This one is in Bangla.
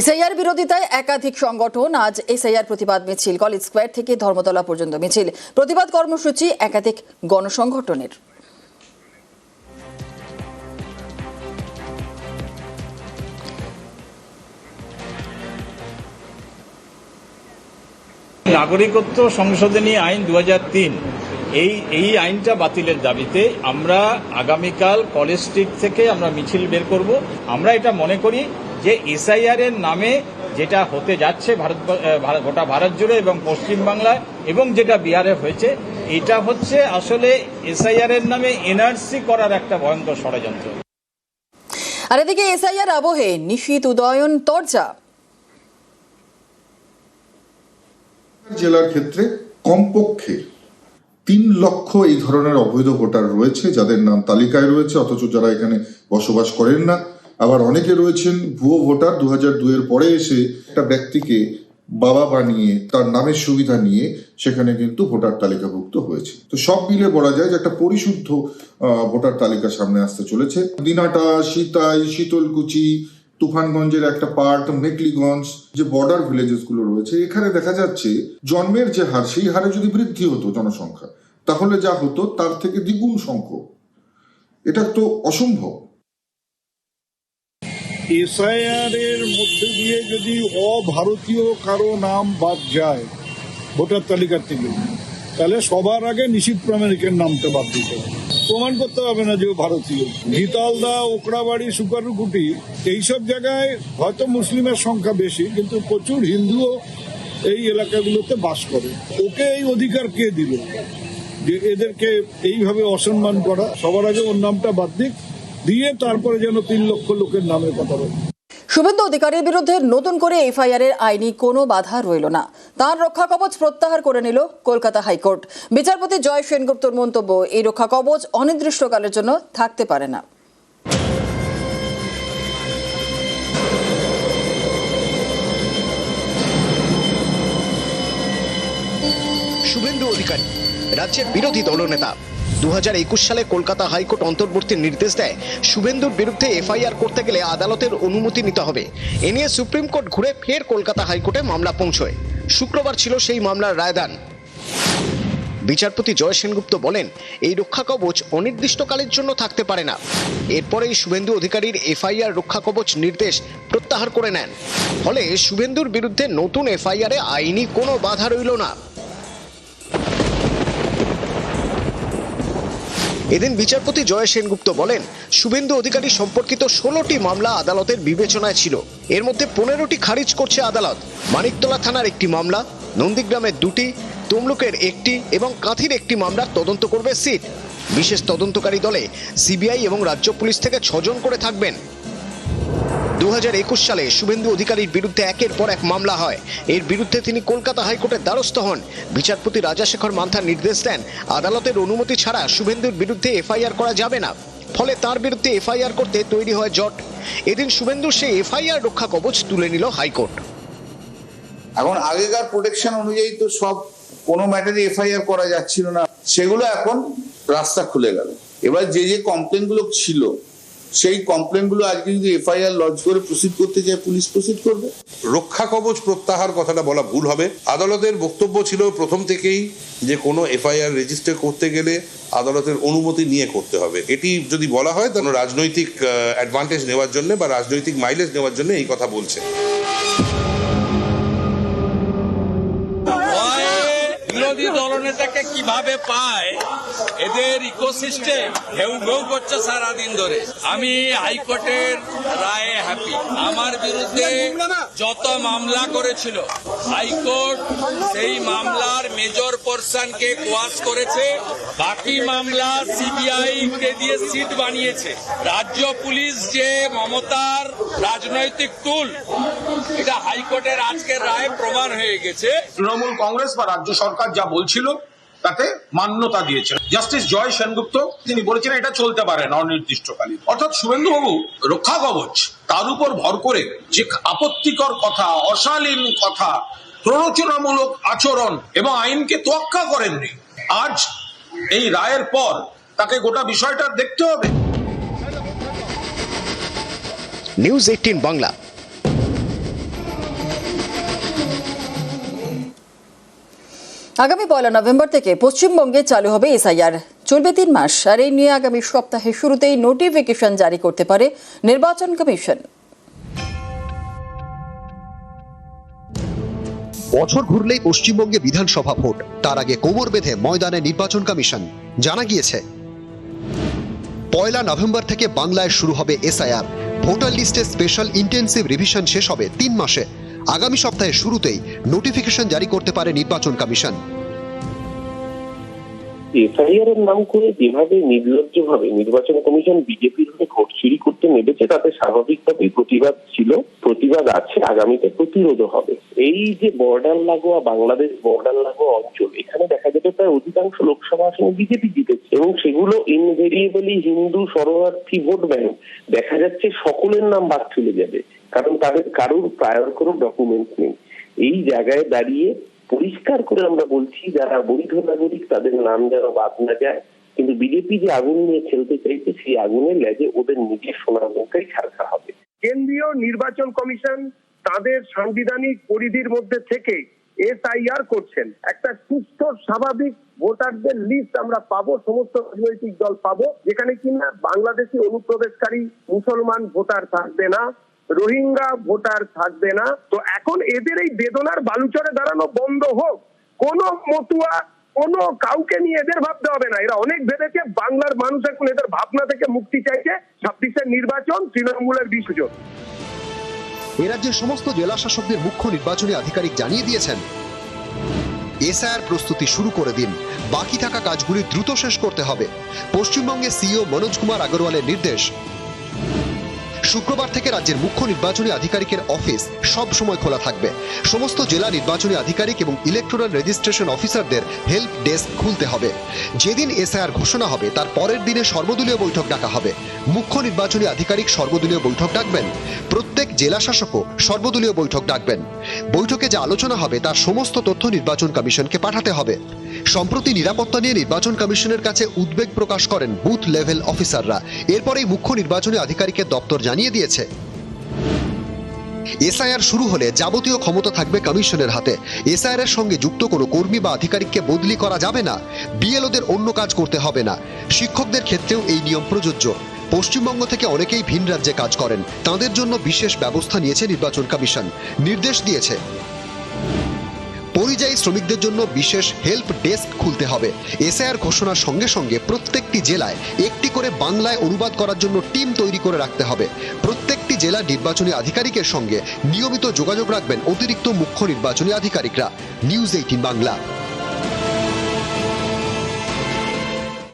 এসআইআর বিরোধিতায় একাধিক সংগঠন আজ এসআইআর প্রতিবাদ মিছিল, কলেজ স্কোয়ার থেকে ধর্মতলা পর্যন্ত মিছিল। প্রতিবাদ কর্মসূচি একাধিক গণসংগঠনের। নাগরিকত্ব সংশোধনী আইন দু হাজার তিন, এই এই আইনটা বাতিলের দাবিতে আমরা আগামীকাল কলেজ স্ট্রিট থেকে আমরা মিছিল বের করব। আমরা এটা মনে করি যে এসআইআর এর নামে যেটা হতে যাচ্ছে ভারত গোটা ভারত জুড়ে এবং পশ্চিমবাংলায় এবং যেটা বিহারে হয়েছে এটা হচ্ছে আসলে এসআইআর এর নামে এনআরসি করার একটা ভয়ঙ্কর ষড়যন্ত্র। আর এদিকে এসআইআর আবহে নিশীত উদয়ন তরজা। জেলার ক্ষেত্রে কমপক্ষে তিন লক্ষ এই ধরনের অবৈধ ভোটার রয়েছে যাদের নাম তালিকায় রয়েছে অথচ যারা এখানে বসবাস করেন না। আবার অনেকে রয়েছেন ভুয়ো ভোটার দু হাজার দুয়ের পরে এসে একটা ব্যক্তিকে বাবা বানিয়ে তার নামের সুবিধা নিয়ে সেখানে কিন্তু ভোটার তালিকাভুক্ত হয়েছে। তো সব মিলে বলা যায় যে একটা পরিশুদ্ধ ভোটার তালিকা সামনে আসতে চলেছে। দিনাটা, সীতাই, শীতলকুচি, তুফানগঞ্জের একটা পার্ট মেকলিগঞ্জ, যে বর্ডার ভিলেজেসগুলো রয়েছে, এখানে দেখা যাচ্ছে জন্মের যে হার, সেই হারে যদি বৃদ্ধি হতো জনসংখ্যা, তাহলে যা হতো তার থেকে দ্বিগুণ সংখ্যক। এটা তো অসম্ভব। এসআইআর এর মধ্যে দিয়ে যদি অভারতীয় কারও নাম বাদ যায়, ভোটার তালিকা থেকে, তাহলে সবার আগে নিশীত প্রামাণিকের নামটা বাদ দিতে হবে। প্রমাণ করতে হবে না যে ও ভারতীয়। ঘিতালদা ওকড়াবাড়ি সুকারুকুটি এইসব জায়গায় হয়তো মুসলিমের সংখ্যা বেশি, কিন্তু প্রচুর হিন্দুও এই এলাকাগুলোতে বাস করে। ওকে এই অধিকার কে দিল? যে এদেরকে এইভাবে অসম্মান করা, সবার আগে ওর নামটা বাদ দিক। দিয়ে তারপরে যেন তিন লক্ষ লোকের নামের কথা বলে শুভেন্দু অধিকারীর বিরুদ্ধে নতুন করে এফআইআর এর আইনি কোনো বাধা রইল না। তার রক্ষা কবচ প্রত্যাহার করে নিল কলকাতা হাইকোর্ট। বিচারপতি জয় সেনগুপ্তর মন্তব্য এই রক্ষা কবচ অনির্দিষ্টকালের জন্য থাকতে পারে না। শুভেন্দু অধিকারী রাজ্যের বিরোধী দলনেতা দু হাজার একুশ সালে কলকাতা হাইকোর্ট অন্তর্বর্তী নির্দেশ দেয়, শুভেন্দুর বিরুদ্ধে এফআইআর করতে গেলে আদালতের অনুমতি নিতে হবে। এ নিয়ে সুপ্রিম কোর্ট ঘুরে ফের কলকাতা হাইকোর্টে মামলা পৌঁছয়। শুক্রবার ছিল সেই মামলার রায়দান। বিচারপতি জয় সেনগুপ্ত বলেন, এই রক্ষা কবচ অনির্দিষ্টকালের জন্য থাকতে পারে না। এরপরেই শুভেন্দু অধিকারীর এফআইআর রক্ষা কবচ নির্দেশ প্রত্যাহার করে নেন। ফলে শুভেন্দুর বিরুদ্ধে নতুন এফআইআরে আইনি কোনো বাধা রইল না। এদিন বিচারপতি জয় সেনগুপ্ত বলেন, শুভেন্দু অধিকারী সম্পর্কিত ষোলোটি মামলা আদালতের বিবেচনায় ছিল। এর মধ্যে পনেরোটি খারিজ করছে আদালত। মানিকতলা থানার একটি মামলা, নন্দীগ্রামের দুটি, তমলুকের একটি এবং কাঁথির একটি মামলার তদন্ত করবে সিট। বিশেষ তদন্তকারী দলে সিবিআই এবং রাজ্য পুলিশ থেকে ছজন করে থাকবেন। দু হাজার একুশ সালে শুভেন্দু অধিকারীর বিরুদ্ধে একের পর এক মামলা হয়। এর বিরুদ্ধে তিনি কলকাতা হাইকোর্টের দ্বারস্থ হন। বিচারপতি রাজাশেখর মান্থা নির্দেশ দেন, আদালতের অনুমতি ছাড়া শুভেন্দুর বিরুদ্ধে এফআইআর করা যাবে না। ফলে তার বিরুদ্ধে এফআইআর করতে তৈরি হয় জট। এদিন শুভেন্দুর সেই এফআইআর রক্ষা কবচ তুলে নিল হাইকোর্ট। এখন আগেকার প্রোটেকশন অনুযায়ী তো সব কোনো ম্যাটারে এফআইআর করা যাচ্ছিল না। সেগুলো এখন রাস্তা খুলে গেল। এবার যে যে কমপ্লেনগুলো ছিল সেই কমপ্লেনগুলো আজকে যদি এফআইআর লঞ্চ করে প্রসিড করতে চায় পুলিশ প্রসিড করবে। রক্ষা কবচ প্রত্যাহার কথাটা বলা ভুল হবে। আদালতের বক্তব্য ছিল প্রথম থেকেই যে কোনো এফআইআর রেজিস্টার করতে গেলে আদালতের অনুমতি নিয়ে করতে হবে। এটি যদি বলা হয়, তাহলে রাজনৈতিক অ্যাডভান্টেজ নেওয়ার জন্য বা রাজনৈতিক মাইলেজ নেওয়ার জন্য এই কথা বলছে। বিরোধী দলনেতাকে কীভাবে পায়? এদের ইকোসিস্টেম ঘেউ ঘেউ করছে সারাদিন ধরে। আমি হাইকোর্টের রায়ে হ্যাপি আমার বিরুদ্ধে যত মামলা করেছিল হাইকোর্ট সেই মামলার মেজর পোর্শনকে কোয়াশ করেছে। বাকি মামলা সিবিআই দিয়ে সিট বানিয়েছে। রাজ্য পুলিশ যে মমতার রাজনৈতিক টুল, এটা হাইকোর্টের আজকের রায়ে প্রমাণ হয়ে গেছে। তৃণমূল কংগ্রেস বা রাজ্য সরকার যা বলছিল, তাতে মান্যতা দিয়েছেন জাস্টিস জয় সেনগুপ্ত, তিনি বলেছেন এটা চলতে পারে না অনির্দিষ্টকালীন। অর্থাৎ শুভেন্দুবাবু, রক্ষা কবচ, তার উপর ভর করে যে আপত্তিকর কথা, অশালীন কথা প্ররোচনামূলক আচরণ এবং আইনকে তোয়াক্কা করেননি। আজ এই রায়ের পর তাকে গোটা বিষয়টা দেখতে হবে। News eighteen Bangla. আগামী পয়লা নভেম্বর থেকে পশ্চিমবঙ্গে চালু হবে এসআইআর। চলবে তিন মাস আর এই নিয়ে আগামী সপ্তাহের শুরুতেই নোটিফিকেশন জারি করতে পারে নির্বাচন কমিশন। বছর ঘুরলেই পশ্চিমবঙ্গে বিধানসভা ভোট। তার আগে কোমর বেঁধে ময়দানে নির্বাচন কমিশন। জানা গিয়েছে, পয়লা নভেম্বর থেকে বাংলায় শুরু হবে এসআইআর। ভোটার লিস্টে স্পেশাল ইন্টেন্সিভ রিভিশন শেষ হবে তিন মাসে। আগামী সপ্তাহে শুরুতেই নোটিফিকেশন জারি করতে পারে নির্বাচন কমিশন। এফআইআর নাম করে যেভাবে নির্লজ্জ ভাবে নির্বাচন কমিশন বিজেপির হয়ে ভোট চুরি করতে নেমেছে, তাতে স্বাভাবিকভাবেই প্রতিবাদ ছিল, প্রতিবাদ আছে, আগামীতে প্রতিরোধ হবে। এই যে বর্ডার লাগোয়া, বাংলাদেশ বর্ডার লাগোয়া অঞ্চল, এখানে দেখা যেতে প্রায় অধিকাংশ লোকসভা আসনে বিজেপি জিতেছে এবং সেগুলো ইনভেরিয়েবলি হিন্দু শরণার্থী ভোট ব্যাংক। দেখা যাচ্ছে সকলের নাম বাদ চলে যাবে, কারণ তাদের কারোর প্রায়র কোনো ডকুমেন্ট নেই। এই জায়গায় দাঁড়িয়ে পরিষ্কার করে আমরা বলছি, যারা বৈধ নাগরিক, তাদের নাম যেন বাদ না যায়। কিন্তু বিজেপি যে আগুন নিয়ে খেলতে চাইছে, সেই আগুনের লেজে ওদের নিজের সোনার মুখেই ছাড়খা হবে। কেন্দ্রীয় নির্বাচন কমিশন তাদের সাংবিধানিক পরিধির মধ্যে থেকে এসআইআর করছেন। একটা সুস্থ, স্বাভাবিক ভোটারদের লিস্ট আমরা পাবো, সমস্ত রাজনৈতিক দল পাবো, যেখানে কিনা বাংলাদেশি অনুপ্রবেশকারী মুসলমান ভোটার থাকবে না। রোহিঙ্গা ভোটার থাকবে না। তো এখন এদের এই বেদনার বালুচরে দাঁড়ানো বন্ধ হোক। কোন মতুয়া, কোন কাউকে নিয়ে এদের ভাবতে হবে না। এরা অনেক ভেবেছে বাংলার মানুষ এখন এদের ভাবনা থেকে মুক্তি চাইছে। ছাব্বিশের নির্বাচন তৃণমূলের বিসর্জন। এ রাজ্যের সমস্ত জেলা শাসকদের মুখ্য নির্বাচনী আধিকারিক জানিয়ে দিয়েছেন, এসআইআর প্রস্তুতি শুরু করে দিন। বাকি থাকা কাজগুলি দ্রুত শেষ করতে হবে। পশ্চিমবঙ্গে সিইও মনোজ কুমার আগরওয়ালের নির্দেশ শুক্রবার থেকে রাজ্যের মুখ্য নির্বাচনী আধিকারিকের অফিস সব সময় খোলা থাকবে। সমস্ত জেলা নির্বাচনী আধিকারিক এবং ইলেকট্রাল রেজিস্ট্রেশন অফিসারদের হেল্প ডেস্ক খুলতে হবে। যেদিন এসআইআর ঘোষণা হবে, তার পরের দিনে সর্বদলীয় বৈঠক ডাকা হবে। মুখ্য নির্বাচনী আধিকারিক সর্বদলীয় বৈঠক ডাকবেন। প্রত্যেক জেলা শাসকও সর্বদলীয় বৈঠক ডাকবেন। বৈঠকে যা আলোচনা হবে, তার সমস্ত তথ্য নির্বাচন কমিশনকে পাঠাতে হবে। সম্প্রতি নিরাপত্তা নিয়ে নির্বাচন কমিশনের কাছে উদ্বেগ প্রকাশ করেন বুথ লেভেল অফিসাররা। এরপরেই মুখ্য নির্বাচনী আধিকারিকের দপ্তর জানিয়ে দিয়েছে। এসআইআর শুরু হলে যাবতীয় ক্ষমতা থাকবে কমিশনের হাতে। এসআইআর এর সঙ্গে যুক্ত কোনো কর্মী বা আধিকারিককে বদলি করা যাবে না। বিএলওদের অন্য কাজ করতে হবে না। শিক্ষকদের ক্ষেত্রেও এই নিয়ম প্রযোজ্য। পশ্চিমবঙ্গ থেকে অনেকেই ভিন রাজ্যে কাজ করেন। তাদের জন্য বিশেষ ব্যবস্থা নিয়েছে নির্বাচন কমিশন। নির্দেশ দিয়েছে। পরিযায়ী শ্রমিকদের জন্য বিশেষ হেল্প ডেস্ক খুলতে হবে। এসআইআর ঘোষণার সঙ্গে সঙ্গে প্রত্যেকটি জেলায় একটি করে বাংলায় অনুবাদ করার জন্য টিম তৈরি করে রাখতে হবে। প্রত্যেকটি জেলা নির্বাচনী আধিকারিকের সঙ্গে নিয়মিত যোগাযোগ রাখবেন অতিরিক্ত মুখ্য নির্বাচনী আধিকারিকরা। News eighteen Bangla.